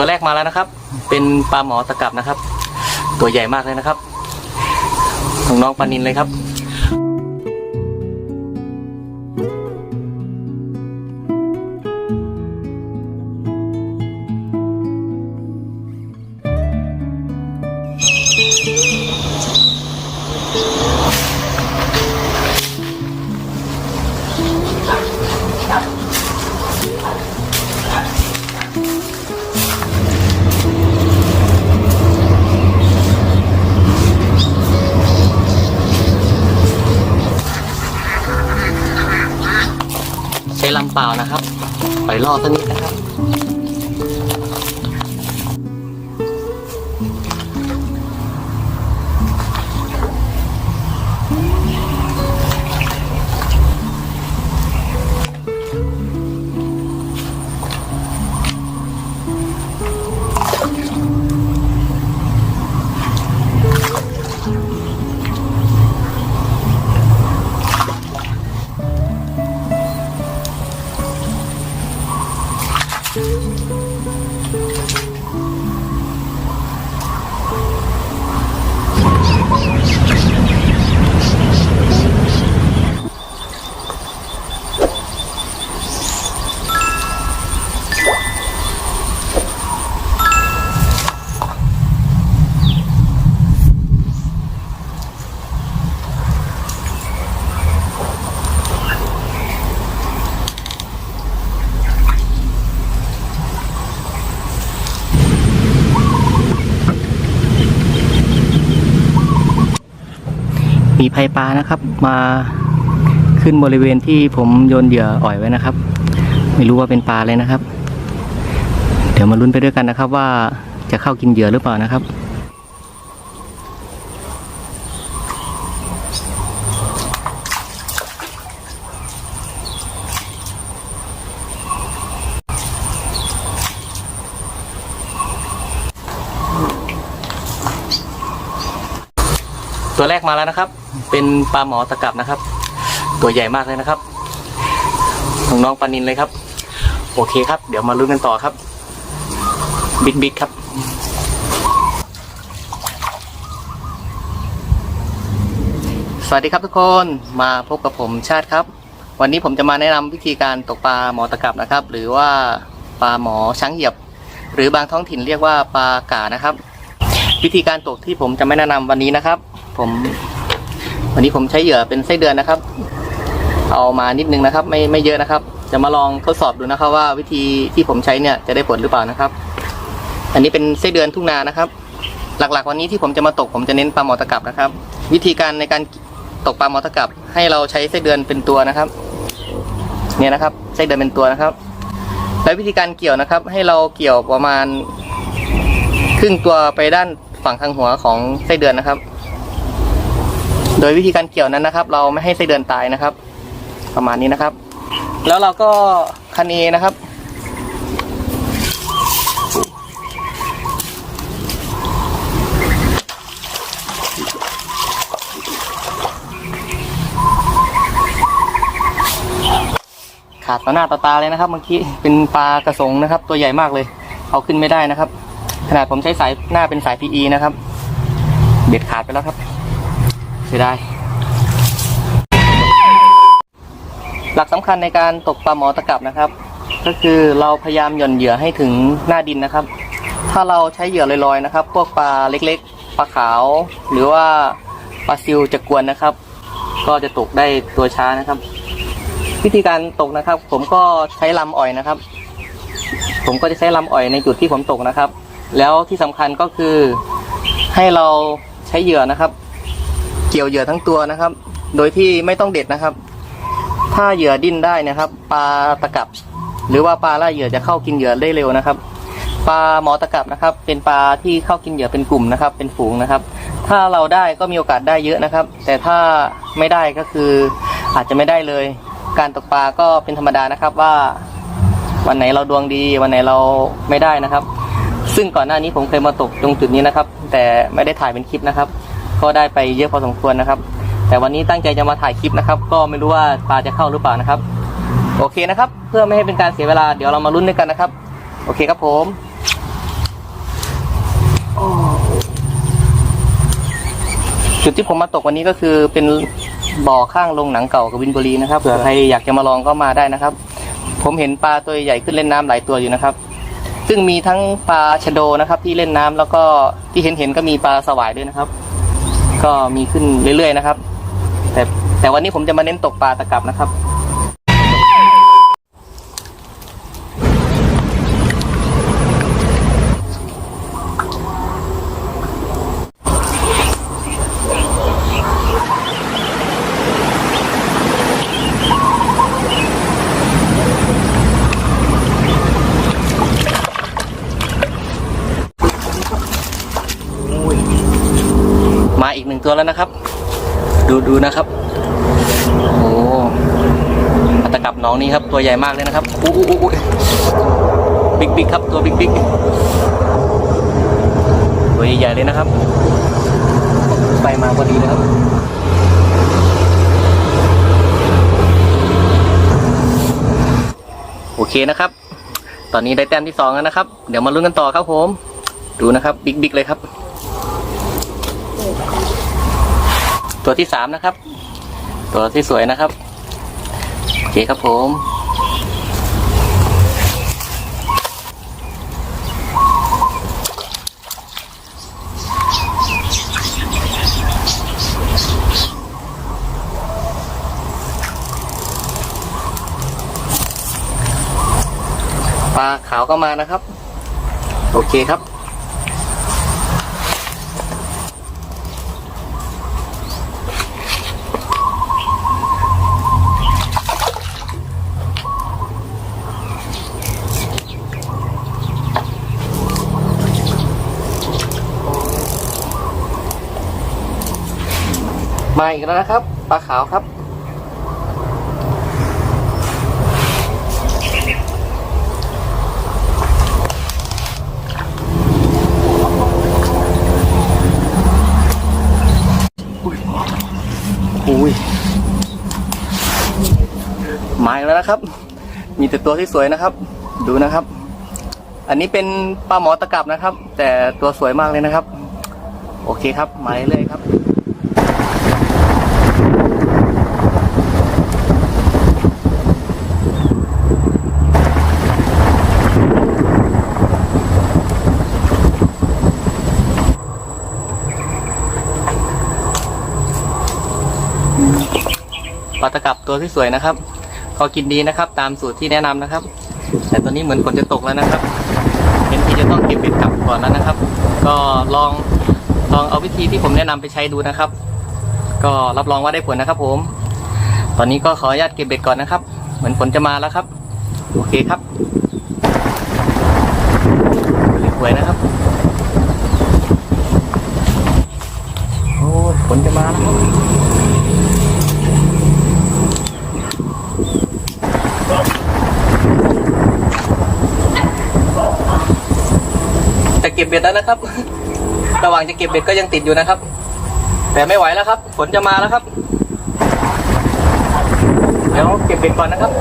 ตัวแรกมาแล้วนะครับ เป็นปลาหมอตะกับนะครับ ตัวใหญ่มากเลยนะครับของน้องปลานินเลยครับ ลำเปล่านะครับ ไปล่อยล่อสักนิด มีไพปลานะครับ มาขึ้นบริเวณที่ผมโยนเหยื่ออ่อยไว้นะครับ ไม่รู้ว่าเป็นปลาเลยนะครับ เดี๋ยวมาลุ้นไปด้วยกันนะครับ ว่าจะเข้ากินเหยื่อหรือเปล่านะครับตัวแรกมาแล้วนะครับ เป็นปลาหมอตะกับนะครับ ตัวใหญ่มากเลยนะครับของน้องปานินเลยครับ โอเคครับ เดี๋ยวมาลุ้นกันต่อครับ บิ๊กบิ๊กครับสวัสดีครับทุกคนมาพบกับผมชาติครับ วันนี้ผมจะมาแนะนำวิธีการตกปลาหมอตะกับนะครับ หรือว่าปลาหมอช้างเหยียบ หรือบางท้องถิ่นเรียกว่าปลากานะครับ วิธีการตกที่ผมจะไม่แนะนำวันนี้นะครับ ผม วันนี้ผมใช้เหยื่อเป็นไส้เดือนนะครับ เอามานิดนึงนะครับ ไม่ไม่เยอะนะครับ จะมาลองทดสอบดูนะครับ ว่าวิธีที่ผมใช้เนี่ยจะได้ผลหรือเปล่านะครับ อันนี้เป็นไส้เดือนทุ่งนานะครับ หลักๆ วันนี้ที่ผมจะมาตกผมจะเน้นปลาหมอตะกับนะครับ วิธีการในการตกปลาหมอตะกับ ให้เราใช้ไส้เดือนเป็นตัวนะครับ เนี่ยนะครับไส้เดือนเป็นตัวนะครับแล้ววิธีการเกี่ยวนะครับ ให้เราเกี่ยวประมาณครึ่งตัวไปด้านฝั่งทางหัวของไส้เดือนนะครับ โดยวิธีการเกี่ยวนั้นนะครับ เราไม่ให้ไส้เดือนตายนะครับ ประมาณนี้นะครับ แล้วเราก็คันเอนะครับ ขาดต่อหน้าต่อตาเลยนะครับ เมื่อกี้เป็นปลากระสงนะครับ ตัวใหญ่มากเลย เอาขึ้นไม่ได้นะครับ ขนาดผมใช้สายหน้าเป็นสาย PE นะครับ เบ็ดขาดไปแล้วครับ เสียดายหลักสำคัญในการตกปลาหมอตะกับนะครับ ก็คือเราพยายามหย่อนเหยื่อให้ถึงหน้าดินนะครับ ถ้าเราใช้เหยื่อลอยๆนะครับ พวกปลาเล็กๆปลาขาว หรือว่าปลาซิวจะกวนนะครับ ก็จะตกได้ตัวช้านะครับ วิธีการตกนะครับ ผมก็ใช้ลำอ่อยนะครับ ผมก็จะใช้ลำอ่อยในจุดที่ผมตกนะครับ แล้วที่สำคัญก็คือให้เราใช้เหยื่อนะครับ เกี่ยวเหยื่อทั้งตัวนะครับ โดยที่ไม่ต้องเด็ดนะครับ ถ้าเหยื่อดิ้นได้นะครับปลาตะกับ หรือว่าปลาล่าเหยื่อจะเข้ากินเหยื่อได้เร็วนะครับปลาหมอตะกับนะครับ เป็นปลาที่เข้ากินเหยื่อเป็นกลุ่มนะครับ เป็นฝูงนะครับ ถ้าเราได้ก็มีโอกาสได้เยอะนะครับ แต่ถ้าไม่ได้ก็คืออาจจะไม่ได้เลย การตกปลาก็เป็นธรรมดานะครับว่า วันไหนเราดวงดีวันไหนเราไม่ได้นะครับ ซึ่งก่อนหน้านี้ผมเคยมาตกตรงจุดนี้นะครับ แต่ไม่ได้ถ่ายเป็นคลิปนะครับ ก็ได้ไปเยอะพอสมควรนะครับ แต่วันนี้ตั้งใจจะมาถ่ายคลิปนะครับ ก็ไม่รู้ว่าปลาจะเข้าหรือเปล่านะครับ โอเคนะครับ เพื่อไม่ให้เป็นการเสียเวลาเดี๋ยวเรามาลุ้นด้วยกันนะครับ โอเคครับผมจุดที่ผมมาตกวันนี้ก็คือเป็นบ่อข้างโรงหนังเก่ากับวินบุรีนะครับเผื่อใครอยากจะมาลองก็มาได้นะครับ ผมเห็นปลาตัวใหญ่ขึ้นเล่นน้ำหลายตัวอยู่นะครับ ซึ่งมีทั้งปลาชะโดนะครับ ที่เล่นน้ำแล้วก็ที่เห็นเห็นๆก็มีปลาสวายด้วยนะครับ ก็มีขึ้นเรื่อยๆนะครับ แต่แต่วันนี้ผมจะมาเน้นตกปลาตะกรับนะครับ ตัวแล้วนะครับ ดูดูนะครับ โอ้ปลาตะกับน้องนี้ครับ ตัวใหญ่มากเลยนะครับอู้อู้อู้บิ๊กบิ๊กครับ ตัวบิ๊กบิ๊กตัวใหญ่ๆเลยนะครับ ไปมาพอดีนะครับโอเคนะครับ ตอนนี้ได้แต้มที่สองแล้วนะครับ เดี๋ยวมาลุ้นกันต่อครับผม ดูนะครับ บิ๊กบิ๊กเลยครับ ตัวที่สามนะครับ ตัวที่สวยนะครับโอเคครับผมปลาขาวก็มานะครับ โอเคครับ มาอีกแล้วนะครับปลาขาวครับ อุ้ยมาอีกแล้วนะครับ มีแต่ตัวที่สวยนะครับ ดูนะครับ อันนี้เป็นปลาหมอตะกับนะครับ แต่ตัวสวยมากเลยนะครับ โอเคครับ มาเรื่อยๆครับ ปลาตะกับตัวที่สวยนะครับก็กินดีนะครับ ตามสูตรที่แนะนำนะครับ แต่ตอนนี้เหมือนฝนจะตกแล้วนะครับ เป็นที่จะต้องเก็บเบ็ดกลับก่อนแล้วนะครับ ก็ลองลองเอาวิธีที่ผมแนะนำไปใช้ดูนะครับ ก็รับรองว่าได้ผลนะครับ ผม ตอนนี้ก็ขออนุญาตเก็บเบ็ดก่อนนะครับ เหมือนฝนจะมาแล้วครับ โอเคครับสวยนะครับโอ้ฝนจะมาแล้วครับ จะเก็บเบ็ดแล้วนะครับ ระหว่างจะเก็บเบ็ดก็ยังติดอยู่นะครับ แต่ไม่ไหวแล้วครับ ฝนจะมาแล้วครับ เดี๋ยวเก็บเบ็ดก่อนนะครับ